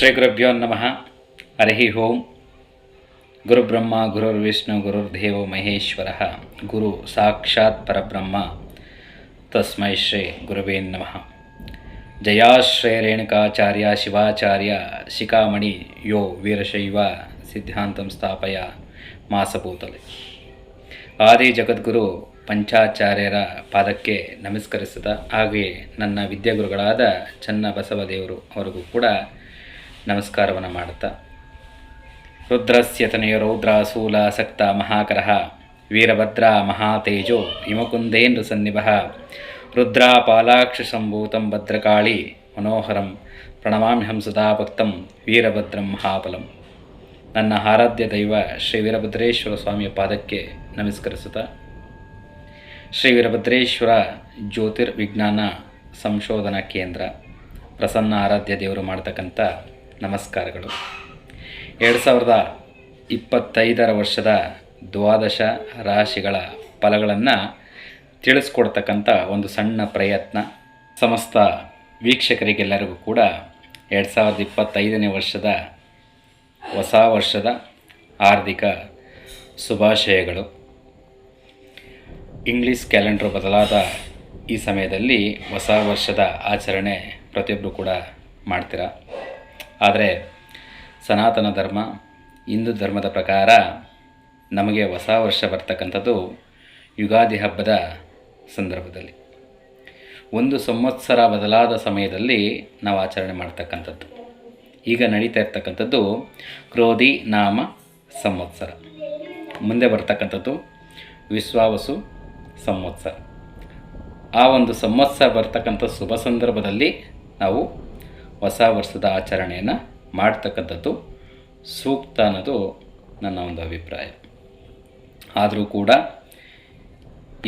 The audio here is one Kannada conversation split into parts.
ಶ್ರೀ ಗುರುಭ್ಯೋ ನಮಃ. ಹರಿ ಓಂ. ಗುರುಬ್ರಹ್ಮ, ಗುರುರ್ವಿಷ್ಣು, ಗುರುರ್ದೇವೋ ಮಹೇಶ್ವರ. ಗುರು ಸಾಕ್ಷಾತ್ ಪರಬ್ರಹ್ಮ. ತಸ್ಮೈ ಶ್ರೀ ಗುರುವೇ ನಮಃ. ಜಯಾಶ್ರಯ ರೇಣುಕಾಚಾರ್ಯ, ಶಿವಾಚಾರ್ಯ, ಶಿಖಾಮಣಿ, ಯೋ ವೀರಶೈವ ಸಿದ್ಧಾಂತಂ ಸ್ಥಾಪಯ ಮಾಸಭೂತಲೆ. ಆದಿ ಜಗದ್ಗುರು ಪಂಚಾಚಾರ್ಯರ ಪಾದಕ್ಕೆ ನಮಸ್ಕರಿಸಿದ ಹಾಗೆಯೇ ನನ್ನ ವಿದ್ಯಾಗುರುಗಳಾದ ಚನ್ನ ಬಸವದೇವರು ಅವರಿಗೂ ಕೂಡ ನಮಸ್ಕಾರವನ್ನು ಮಾಡುತ್ತಾ? ರುದ್ರಸ್ಯ ತನಯ ರೌದ್ರಾಸೂಲ ಸಕ್ತ ಮಹಾಕರಃ, ವೀರಭದ್ರ ಮಹಾತೇಜೋ ಹಿಮಕುಂದೇಂದ್ರ ಸನ್ನಿಭ ರುದ್ರಾಪಾಲಾಕ್ಷ ಸಂಭೂತಂ ಭದ್ರಕಾಳಿ ಮನೋಹರಂ ಪ್ರಣಮಾಮ್ಯಹಂ ಸದಾ ಭಕ್ತಂ ವೀರಭದ್ರಂ ಮಹಾಬಲಂ. ನನ್ನ ಆರಾಧ್ಯ ದೈವ ಶ್ರೀ ವೀರಭದ್ರೇಶ್ವರ ಸ್ವಾಮಿಯ ಪಾದಕ್ಕೆ ನಮಸ್ಕರಿಸುತ್ತಾ? ಶ್ರೀ ವೀರಭದ್ರೇಶ್ವರ ಜ್ಯೋತಿರ್ವಿಜ್ಞಾನ ಸಂಶೋಧನಾ ಕೇಂದ್ರ, ಪ್ರಸನ್ನ ಆರಾಧ್ಯ ದೇವರು ಮಾಡ್ತಕ್ಕಂಥ ನಮಸ್ಕಾರಗಳು. ಎರಡು ಸಾವಿರದ ಇಪ್ಪತ್ತೈದರ ವರ್ಷದ ದ್ವಾದಶ ರಾಶಿಗಳ ಫಲಗಳನ್ನು ತಿಳಿಸ್ಕೊಡ್ತಕ್ಕಂಥ ಒಂದು ಸಣ್ಣ ಪ್ರಯತ್ನ. ಸಮಸ್ತ ವೀಕ್ಷಕರಿಗೆಲ್ಲರಿಗೂ ಕೂಡ ಎರಡು ಸಾವಿರದ ಇಪ್ಪತ್ತೈದನೇ ವರ್ಷದ ಹೊಸ ವರ್ಷದ ಆರ್ಥಿಕ ಶುಭಾಶಯಗಳು. ಇಂಗ್ಲೀಷ್ ಕ್ಯಾಲೆಂಡರ್ ಬದಲಾದ ಈ ಸಮಯದಲ್ಲಿ ಹೊಸ ವರ್ಷದ ಆಚರಣೆ ಪ್ರತಿಯೊಬ್ಬರು ಕೂಡ ಮಾಡ್ತೀರ? ಆದರೆ ಸನಾತನ ಧರ್ಮ, ಹಿಂದೂ ಧರ್ಮದ ಪ್ರಕಾರ ನಮಗೆ ಹೊಸ ವರ್ಷ ಬರ್ತಕ್ಕಂಥದ್ದು ಯುಗಾದಿ ಹಬ್ಬದ ಸಂದರ್ಭದಲ್ಲಿ. ಒಂದು ಸಂವತ್ಸರ ಬದಲಾದ ಸಮಯದಲ್ಲಿ ನಾವು ಆಚರಣೆ ಮಾಡ್ತಕ್ಕಂಥದ್ದು. ಈಗ ನಡೀತಾ ಇರ್ತಕ್ಕಂಥದ್ದು ಕ್ರೋಧಿ ನಾಮ ಸಂವತ್ಸರ. ಮುಂದೆ ಬರ್ತಕ್ಕಂಥದ್ದು ವಿಶ್ವಾವಸು ಸಂವತ್ಸರ. ಆ ಒಂದು ಸಂವತ್ಸರ ಬರ್ತಕ್ಕಂಥ ಶುಭ ಸಂದರ್ಭದಲ್ಲಿ ನಾವು ಹೊಸ ವರ್ಷದ ಆಚರಣೆಯನ್ನು ಮಾಡ್ತಕ್ಕಂಥದ್ದು ಸೂಕ್ತ ಅನ್ನೋದು ನನ್ನ ಒಂದು ಅಭಿಪ್ರಾಯ. ಆದರೂ ಕೂಡ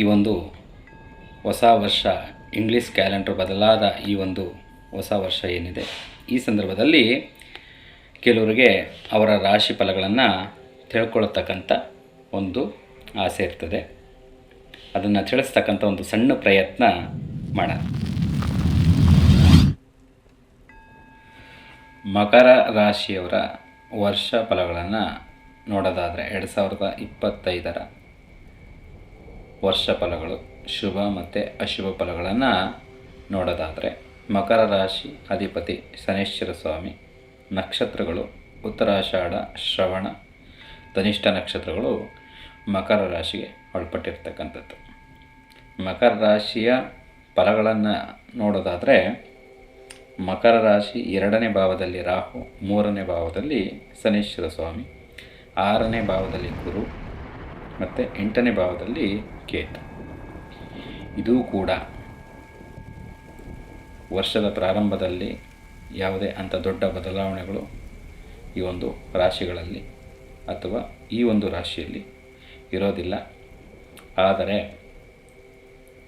ಈ ಒಂದು ಹೊಸ ವರ್ಷ ಇಂಗ್ಲೀಷ್ ಕ್ಯಾಲೆಂಡರ್ ಬದಲಾದ ಈ ಒಂದು ಹೊಸ ವರ್ಷ ಏನಿದೆ, ಈ ಸಂದರ್ಭದಲ್ಲಿ ಕೆಲವರಿಗೆ ಅವರ ರಾಶಿ ಫಲಗಳನ್ನು ತಿಳ್ಕೊಳ್ತಕ್ಕಂಥ ಒಂದು ಆಸೆ ಇರ್ತದೆ. ಅದನ್ನು ತಿಳಿಸ್ತಕ್ಕಂಥ ಒಂದು ಸಣ್ಣ ಪ್ರಯತ್ನ ಮಾಡೋಣ. ಮಕರ ರಾಶಿಯವರ ವರ್ಷ ಫಲಗಳನ್ನು ನೋಡೋದಾದರೆ ಎರಡು ಸಾವಿರದ ಇಪ್ಪತ್ತೈದರ ವರ್ಷ ಫಲಗಳು, ಶುಭ ಮತ್ತು ಅಶುಭ ಫಲಗಳನ್ನು ನೋಡೋದಾದರೆ ಮಕರ ರಾಶಿ ಅಧಿಪತಿ ಶನೇಶ್ವರ ಸ್ವಾಮಿ, ನಕ್ಷತ್ರಗಳು, ಉತ್ತರಾಷಾಢ, ಶ್ರವಣ, ಧನಿಷ್ಠ ನಕ್ಷತ್ರಗಳು ಮಕರ ರಾಶಿಗೆ ಒಳಪಟ್ಟಿರ್ತಕ್ಕಂಥದ್ದು. ಮಕರ ರಾಶಿಯ ಫಲಗಳನ್ನು ನೋಡೋದಾದರೆ ಮಕರ ರಾಶಿ ಎರಡನೇ ಭಾವದಲ್ಲಿ ರಾಹು, ಮೂರನೇ ಭಾವದಲ್ಲಿ ಶನೇಶ್ವರ ಸ್ವಾಮಿ, ಆರನೇ ಭಾವದಲ್ಲಿ ಗುರು ಮತ್ತು ಎಂಟನೇ ಭಾವದಲ್ಲಿ ಕೇತು. ಇದೂ ಕೂಡ ವರ್ಷದ ಪ್ರಾರಂಭದಲ್ಲಿ ಯಾವುದೇ ಅಂಥ ದೊಡ್ಡ ಬದಲಾವಣೆಗಳು ಈ ಒಂದು ರಾಶಿಗಳಲ್ಲಿ ಅಥವಾ ಈ ಒಂದು ರಾಶಿಯಲ್ಲಿ ಇರೋದಿಲ್ಲ. ಆದರೆ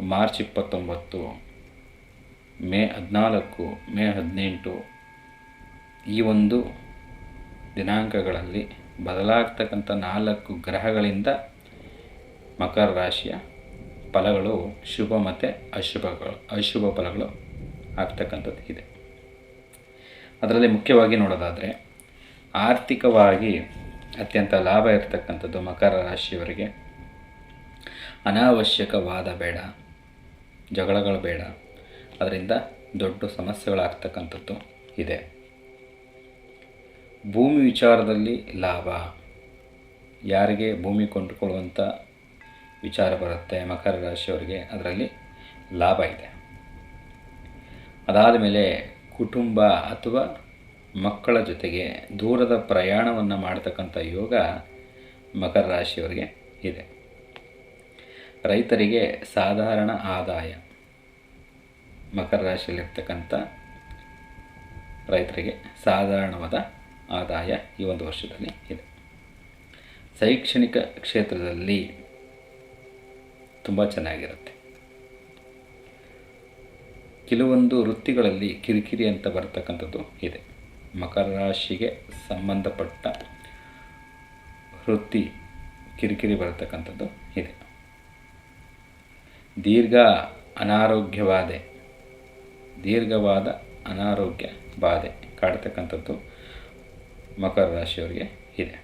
ಮಾರ್ಚ್ ಇಪ್ಪತ್ತೊಂಬತ್ತು ಮೇ ಹದಿನಾಲ್ಕು, ಮೇ ಹದಿನೆಂಟು ಈ ಒಂದು ದಿನಾಂಕಗಳಲ್ಲಿ ಬದಲಾಗ್ತಕ್ಕಂಥ ನಾಲ್ಕು ಗ್ರಹಗಳಿಂದ ಮಕರ ರಾಶಿಯ ಫಲಗಳು, ಶುಭ ಮತ್ತು ಅಶುಭಗಳು, ಅಶುಭ ಫಲಗಳು ಆಗ್ತಕ್ಕಂಥದ್ದು ಇದೆ. ಅದರಲ್ಲಿ ಮುಖ್ಯವಾಗಿ ನೋಡೋದಾದರೆ, ಆರ್ಥಿಕವಾಗಿ ಅತ್ಯಂತ ಲಾಭ ಇರತಕ್ಕಂಥದ್ದು ಮಕರ ರಾಶಿಯವರಿಗೆ. ಅನಾವಶ್ಯಕವಾದ ಬೇಡ, ಜಗಳಗಳು ಬೇಡ ಅದರಿಂದ ದೊಡ್ಡ ಸಮಸ್ಯೆಗಳಾಗ್ತಕ್ಕಂಥದ್ದು ಇದೆ. ಭೂಮಿ ವಿಚಾರದಲ್ಲಿ ಲಾಭ. ಯಾರಿಗೆ ಭೂಮಿ ಕೊಂಡುಕೊಳ್ಳುವಂಥ ವಿಚಾರ ಬರುತ್ತೆ ಮಕರ ರಾಶಿಯವರಿಗೆ, ಅದರಲ್ಲಿ ಲಾಭ ಇದೆ. ಅದಾದ ಮೇಲೆ ಕುಟುಂಬ ಅಥವಾ ಮಕ್ಕಳ ಜೊತೆಗೆ ದೂರದ ಪ್ರಯಾಣವನ್ನು ಮಾಡತಕ್ಕಂಥ ಯೋಗ ಮಕರ ರಾಶಿಯವರಿಗೆ ಇದೆ. ರೈತರಿಗೆ ಸಾಧಾರಣ ಆದಾಯ. ಮಕರ ರಾಶಿಯಲ್ಲಿರ್ತಕ್ಕಂಥ ರೈತರಿಗೆ ಸಾಧಾರಣವಾದ ಆದಾಯ ಈ ಒಂದು ವರ್ಷದಲ್ಲಿ ಇದೆ. ಶೈಕ್ಷಣಿಕ ಕ್ಷೇತ್ರದಲ್ಲಿ ತುಂಬ ಚೆನ್ನಾಗಿರುತ್ತೆ. ಕೆಲವೊಂದು ವೃತ್ತಿಗಳಲ್ಲಿ ಕಿರಿಕಿರಿ ಅಂತ ಬರ್ತಕ್ಕಂಥದ್ದು ಇದೆ. ಮಕರ ರಾಶಿಗೆ ಸಂಬಂಧಪಟ್ಟ ವೃತ್ತಿ ಕಿರಿಕಿರಿ ಬರತಕ್ಕಂಥದ್ದು ಇದೆ. ದೀರ್ಘ ಅನಾರೋಗ್ಯ ಬಾಧೆ ದೀರ್ಘವಾದ ಅನಾರೋಗ್ಯ ಬಾಧೆ ಕಾಡ್ತಕ್ಕಂಥದ್ದು ಮಕರ ರಾಶಿಯವರಿಗೆ ಇದೆ.